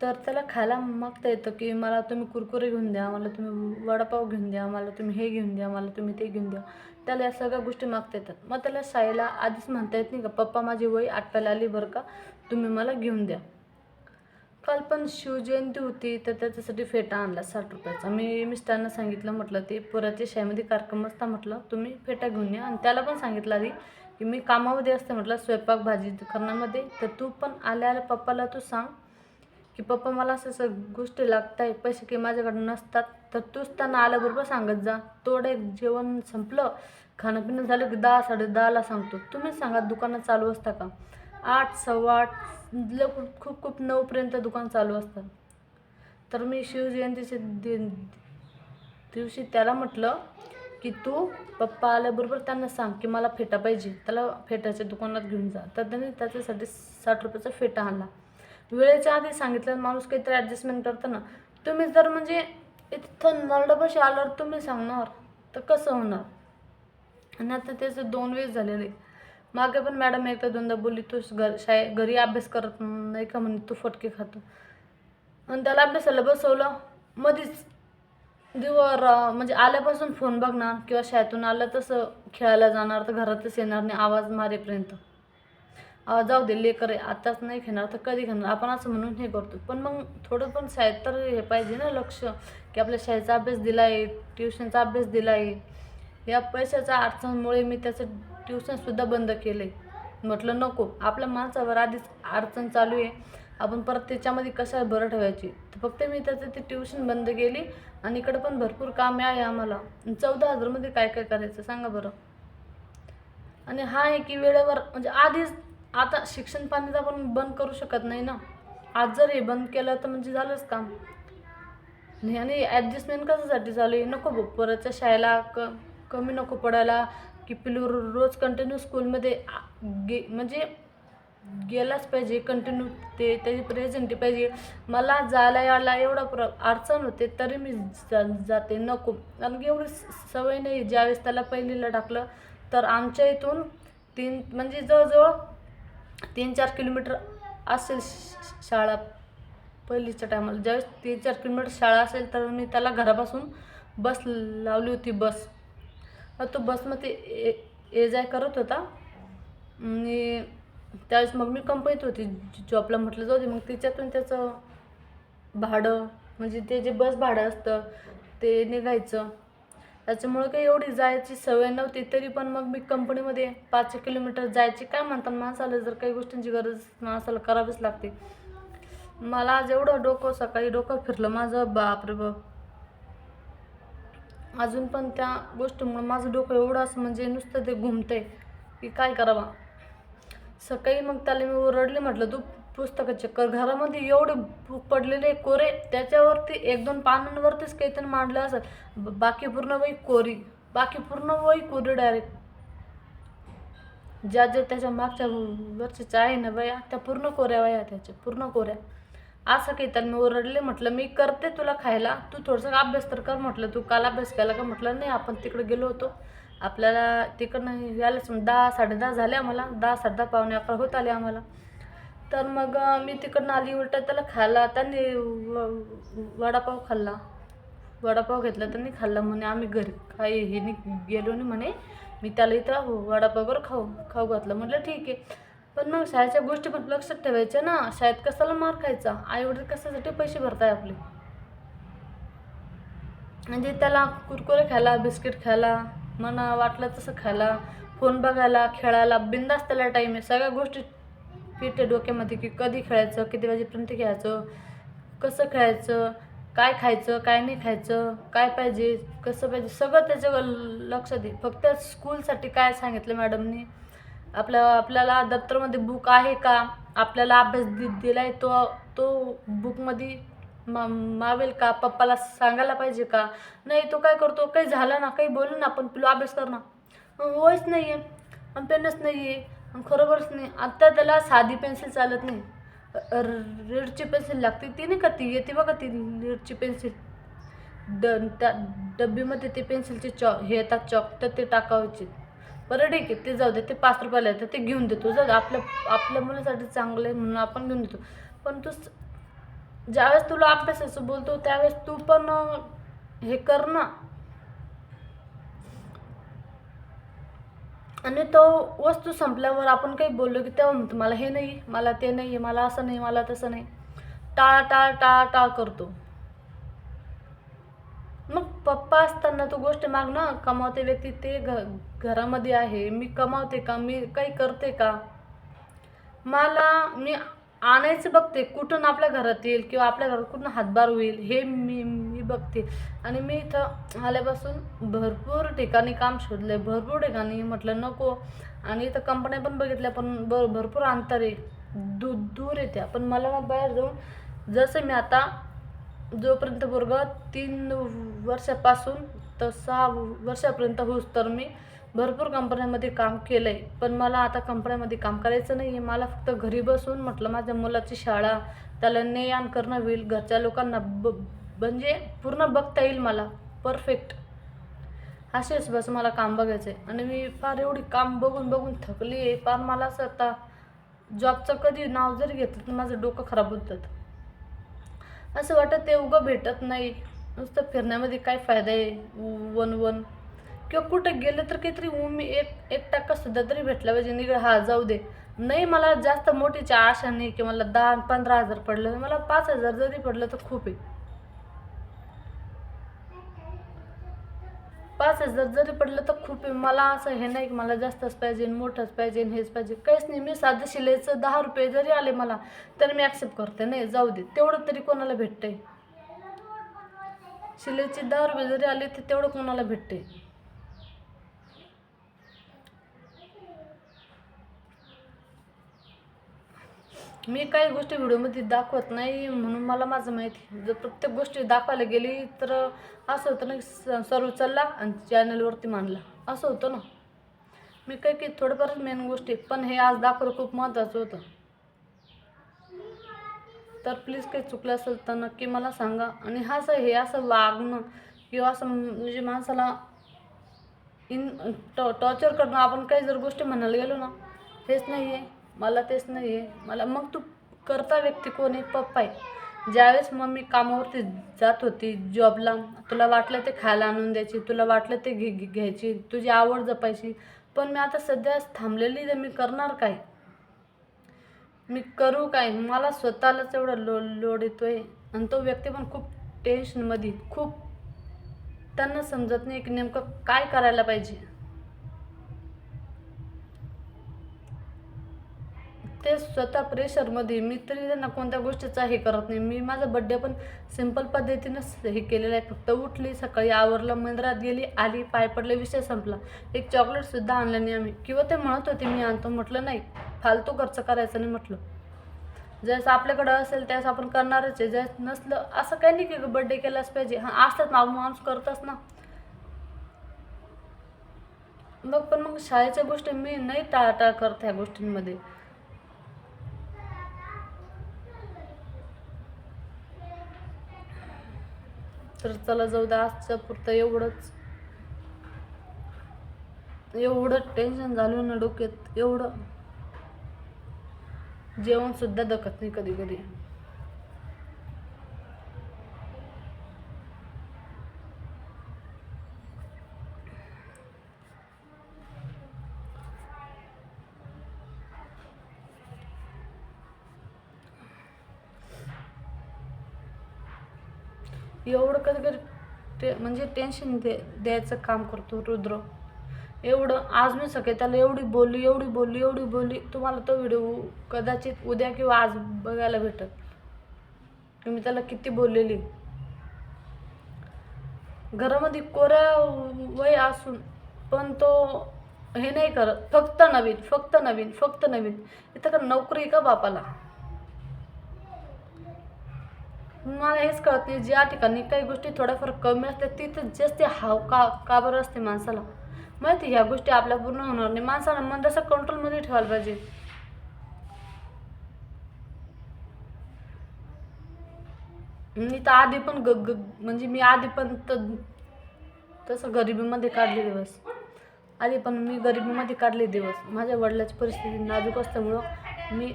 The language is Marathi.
तर त्याला खायला मागता येतं की मला तुम्ही कुरकुरे घेऊन द्या मला तुम्ही वडापाव घेऊन द्या मला तुम्ही हे घेऊन द्या मला तुम्ही ते घेऊन द्या. त्याला या सगळ्या गोष्टी मागता येतात. मग त्याला शाळेला आधीच म्हणता येत नाही का पप्पा माझी वय आठवायला आली बरं का तुम्ही मला घेऊन द्या. काल पण शिवजयंती होती तर त्याच्यासाठी फेटा आणला साठ रुपयाचा. मी मिस्टरांना सांगितलं म्हटलं ते पुराच्या शाळेमध्ये कार्यक्रम असता म्हटलं तुम्ही फेटा घेऊन या. आणि त्याला पण सांगितलं आधी की मी कामामध्ये असते म्हटलं स्वयंपाक भाजी करण्यामध्ये. तर तू पण आल्या आल्या पप्पाला तू सांग की पप्पा मला असं असं गोष्टी लागत आहे पैसे काही माझ्याकडे नसतात. तर तूच त्यांना आल्याबरोबर सांगत जा. तोडे जेवण संपलं खाणं पिणं झालं की दहा साडे दहाला सांगतो. तुम्हीच सांगा दुकानं चालू असता का? आठ सव्वा आठ लवकर खूप खूप नऊपर्यंत दुकान चालू असतात. तर मी शिवजयंतीच्या दि दिवशी त्याला म्हटलं की तू पप्पा आल्याबरोबर त्यांना सांग की मला फेटा पाहिजे. त्याला फेटाच्या दुकानात घेऊन जा. तर त्याने त्याच्यासाठी साठ रुपयाचा फेटा आणला. वेळेच्या आधी सांगितलं माणूस काहीतरी ॲडजस्टमेंट करतं ना तुम्ही जर म्हणजे इथं नरडपाशी आल्यावर तुम्ही सांगणार तर कसं होणार? आणि आता त्याचं दोन वेळेस झालेले. मागे पण मॅडम एकदा दोनदा बोलली तू घर शाळे घरी अभ्यास करत नाही का? म्हणे तू फटके खातो. आणि त्याला अभ्यासाला बसवलं. मध्येच दिवर म्हणजे आल्यापासून फोन बघणार किंवा शाळेतून आलं तसं खेळायला जाणार तर घरातच येणार नाही आवाज मारेपर्यंत. जाऊ दे लेकर आहे आताच नाही घेणार तर कधी घेणार? आपण असं म्हणून हे करतो. पण मग थोडं पण शाळेत तर हे पाहिजे ना लक्ष की आपल्या शाळेचा अभ्यास दिला आहे ट्युशनचा अभ्यास दिला आहे या पैशाच्या अडचणमुळे मी त्याचं ट्युशनसुद्धा बंद केलं आहे म्हटलं नको आपल्या माणसावर आधीच अडचण चालू आहे. आपण परत त्याच्यामध्ये कशा बरं ठेवायची? तर फक्त मी त्याचं ते ट्युशन बंद केली आणि इकडं पण भरपूर कामे आहे आम्हाला. चौदा हजारमध्ये काय काय करायचं सांगा बरं? आणि हा आहे की वेळेवर म्हणजे आधीच आता शिक्षण पाण्याचा आपण बंद करू शकत नाही ना. आज जर हे बंद केलं तर म्हणजे झालंच काम. नाही आणि ॲडजस्टमेंट कशासाठी चालू आहे? नको भाऊ परतच्या शाळेला क कमी नको पडायला की पिलू रोज कंटिन्यू स्कूलमध्ये गे म्हणजे गेलाच पाहिजे कंटिन्यू ते त्याची प्रेझेंटी पाहिजे. मला जायला यायला एवढा प्र अडचण होते तरी मी जा जाते नको. कारण की एवढी स- सवय नाही ज्यावेळेस त्याला पहिलीला टाकलं तर आमच्या इथून तीन म्हणजे जवळजवळ तीन चार किलोमीटर असेल श- शाळा पहिलीच्या टायमाला ज्यावेळेस तीन चार किलोमीटर शाळा असेल तर मी त्याला घरापासून बस लावली होती बस. तो बसमध्ये ए ये जाय करत होता. आणि त्यावेळेस मग मी कंपनीत होती जॉबला म्हटलं जाऊ दे. मग तिच्यातून त्याचं भाडं म्हणजे ते जे बस भाडं असतं ते निघायचं. त्याच्यामुळं काही एवढी जायची सवय नव्हती तरी पण मग मी कंपनीमध्ये पाचशे किलोमीटर जायची. काय म्हणतात माणसाला जर काही गोष्टींची गरज माणसाला करावीच लागते. मला आज एवढं डोकं सकाळी डोकं फिरलं. माझं बापरे बाप. अजून पण त्या गोष्टीमुळं माझं डोकं एवढं असं म्हणजे नुसतं ते घुमतंय की काय करावा. सकाळी मग त्याला मी ओरडले म्हटलं तू पुस्तकं चक्कर. घरामध्ये एवढे पडलेले कोरे त्याच्यावरती एक दोन पानांवरतीच काहीतरी मांडलं असत बाकी पूर्ण वही कोरी बाकी पूर्ण वही कोरी डायरेक्ट ज्या ज्या त्याच्या मागच्या वरच्या आहे ना वया त्या पूर्ण कोऱ्या वया त्याच्या पूर्ण कोऱ्या. असं काही मी ओरडले म्हटलं मी करते तुला खायला. तू थोडंसं अभ्यास तर कर म्हटलं. तू काल अभ्यास केला का? म्हटलं नाही आपण तिकडे गेलो होतो. आपल्याला तिकडनं यायला दहा साडे दहा झाले आम्हाला. दहा साडे दहा पावणे अकरा होत आले आम्हाला. तर मग मी तिकडनं आली उलटं त्याला खायला. त्यांनी व- वडापाव खाल्ला. वडापाव घेतला त्यांनी खाल्ला म्हणे. आम्ही घरी काही हे गेलो नाही म्हणे. मी त्याला इथं वडापाववर खाऊ खाऊ घातलं. म्हटलं ठीक आहे. पण मग शाळेच्या गोष्टी पण लक्षात ठेवायच्या ना. शाळेत कशाला मार खायचा? आई वडील कशासाठी पैसे भरताय आपले? म्हणजे त्याला कुरकुरे खायला बिस्किट खायला मना वाटलं तसं खायला फोन बघायला खेळायला बिंदास त्याला टाईम आहे. सगळ्या गोष्टी फिट डोक्यामध्ये की कधी खेळायचं किती वाजेपर्यंत खेळायचं कसं खेळायचं काय खायचं काय नाही खायचं काय पाहिजे कसं पाहिजे सगळं त्याच्यावर लक्षात दे. फक्त स्कूलसाठी काय सांगितलं मॅडमनी? आपल्या आपल्याला दप्तरमध्ये बुक आहे का? आपल्याला अभ्यास दि दिला आहे तो तो बुकमध्ये मा मावेल का? पप्पाला सांगायला पाहिजे का? नाही तो काय करतो? काही झालं ना काही बोलू ना आपण पिलो अभ्यास कर ना. वयच नाही आहे आणि पेनच नाही आहे खरोखरच नाही. आत्ता त्याला साधी पेन्सिल चालत नाही. रेडची पेन्सिल लागते ती नाही का ती? येते बघा ती रेडची पेन्सिल ड त्या डब्बीमध्ये ते पेन्सिलचे चॉक हे येतात चॉक तर ते टाकायचे बरं ठीक आहे ते जाऊ दे ते पाच रुपयाला येतं ते घेऊन देतो. जाऊ दे आपल्या आपल्या मुलासाठी चांगलं आहे म्हणून आपण घेऊन देतो. पण तू ज्यावेळेस तुला अभ्यासाचं बोलतो त्यावेळेस तू पण हे कर ना. आणि तो वस्तू संपल्यावर आपण काही बोललो की तेव्हा म्हणतो मला हे नाही मला ते नाही मला असं नाही मला तसं नाही. टाळ टाळ टाळ टाळ करतो. मग पप्पा असताना तू गोष्ट माग ना कमावते व्यक्ती ते घ घरामध्ये आहे मी कमावते का मी काही करते का? मला मी आणायचं बघते कुठून आपल्या घरात येईल किंवा आपल्या घरात कुठून हातभार होईल हे मी बघते. आणि मी इथं आल्यापासून भरपूर ठिकाणी काम शोधले भरपूर ठिकाणी म्हटलं नको. आणि इथं कंपन्या पण बघितल्या पण ब भरपूर अंतर आहे. दू दूर येत्या पण मला ना बाहेर जाऊन जसं मी आता जोपर्यंत वर्ग तीन वर्षापासून तर सहा वर्षापर्यंत होऊस तर मी भरपूर कंपन्यांमध्ये काम केलं आहे पण मला आता कंपन्यामध्ये काम करायचं नाही आहे मला फक्त घरी बसून म्हटलं माझ्या मुलाची शाळा त्याला ने आण करणं होईल. घरच्या लोकांना ब म्हणजे पूर्ण बघता येईल मला. परफेक्ट असेच बस मला काम बघायचं आहे आणि मी फार एवढी काम बघून बघून थकली आहे. फार मला असं आता जॉबचं कधी नाव जरी घेतलं तर माझं डोकं खराब होतं असं वाटत ते उगं भेटत नाही. नुसतं फिरण्यामध्ये काय फायदा आहे? वन वन. किंवा कुठं गेलं तर काहीतरी उमी एक एक टक्का सुद्धा तरी भेटला पाहिजे. निघड हा जाऊ दे. नाही मला जास्त मोठीच्या आशा नाही की मला दहा पंधरा हजार पडलं. मला पाच हजार जरी पडलं तर खूप आहे. असं जर जरी पडलं तर खूप मला असं हे नाही की मला जास्तच पाहिजे मोठंच पाहिजे हेच पाहिजे. काहीच नाही. मी साधं शिलाईचं दहा रुपये जरी आले मला तर मी ॲक्सेप्ट करते. नाही जाऊ दे. तेवढं तरी कोणाला भेटते शिलाईचे दहा रुपये जरी आले तर तेवढं कोणाला भेटते मी काही गोष्टी व्हिडिओमध्ये दाखवत नाही म्हणून मला माझं माहिती जर प्रत्येक गोष्टी दाखवायला गेली तर असं होतं ना की स- सर्व चालला आणि चॅनलवरती मांडला. असं होतं ना. मी काही काही थोडंफारच मेन गोष्टी पण हे आज दाखवलं खूप महत्त्वाचं होतं. तर प्लीज काही चुकलं असेल तर नक्की मला सांगा. आणि हा असं हे असं वागणं किंवा असं म्हणजे माणसाला इन टॉ टॉर्चर करणं आपण काही जर गोष्टी म्हणायला गेलो ना हेच नाही आहे मला तेच नाही आहे मला मग तू करता व्यक्ती कोण आहे? पप्पा आहे. ज्यावेळेस मम्मी कामावरती जात होती जॉबला तुला वाटलं ते खायला आणून द्यायची तुला वाटलं ते घे घे- घ्यायची तुझी आवड जपायची पण मी आता सध्या थांबलेली तर मी करणार काय? मी करू काय? मला स्वतःलाच एवढं लो लोड येतोय. आणि तो व्यक्ती पण खूप टेन्शनमध्ये खूप त्यांना समजत नाही की नेमकं काय करायला पाहिजे. ते स्वतः प्रेशरमध्ये मी तरी त्यांना कोणत्या गोष्टीचा हे करत नाही. मी माझा बड्डे पण सिंपल पद्धतीनंच हे केलेलं आहे. फक्त उठली सकाळी आवरलं मंदिरात गेली आली पाय पडले विषय संपला. एक चॉकलेटसुद्धा आणलं नाही आम्ही. किंवा ते म्हणत होते मी आणतो. म्हटलं नाही फालतू खर्च करायचं नाही. म्हटलं. जसं आपल्याकडं असेल त्यास आपण करणारच आहे. जस नसलं असं काही नाही की बड्डे केलाच पाहिजे. हां असतात ना माणूस करतच ना. मग पण मग शाळेच्या गोष्टी मी नाही टाळाटाळ करत ह्या गोष्टींमध्ये. तर चला जाऊ द्या आजच्या पुरतं एवढंच. एवढं टेन्शन झालं ना डोक्यात एवढं. जेवण सुद्धा दखत नाही कधी कधी एवढं कधी कधी ते म्हणजे टेन्शन दे द्यायचं काम करतो रुद्र. एवढं आज मी सगळे त्याला एवढी बोलली एवढी बोलली एवढी बोलली तुम्हाला तो व्हिडिओ कदाचित उद्या किंवा आज बघायला भेटत तुम्ही त्याला किती बोललेली. घरामध्ये कोऱ्या वय असून पण तो हे नाही करत फक्त नवीन फक्त नवीन फक्त नवीन. इथं का नोकरी आहे का बापाला? मला हेच कळत नाही ज्या ठिकाणी काही गोष्टी थोड्याफार कमी असतात तिथं जास्त हाव का का बरं असते माणसाला? माहिती ह्या गोष्टी आपल्या पूर्ण होणार नाही. माणसाला मन तसं कंट्रोलमध्ये ठेवायला पाहिजे. मी तर आधी पण ग ग म्हणजे मी आधी पण त तसं गरिबीमध्ये काढले दिवस. आधी पण मी गरिबीमध्ये काढले दिवस. माझ्या वडिलाची परिस्थिती नाजूक असल्यामुळं मी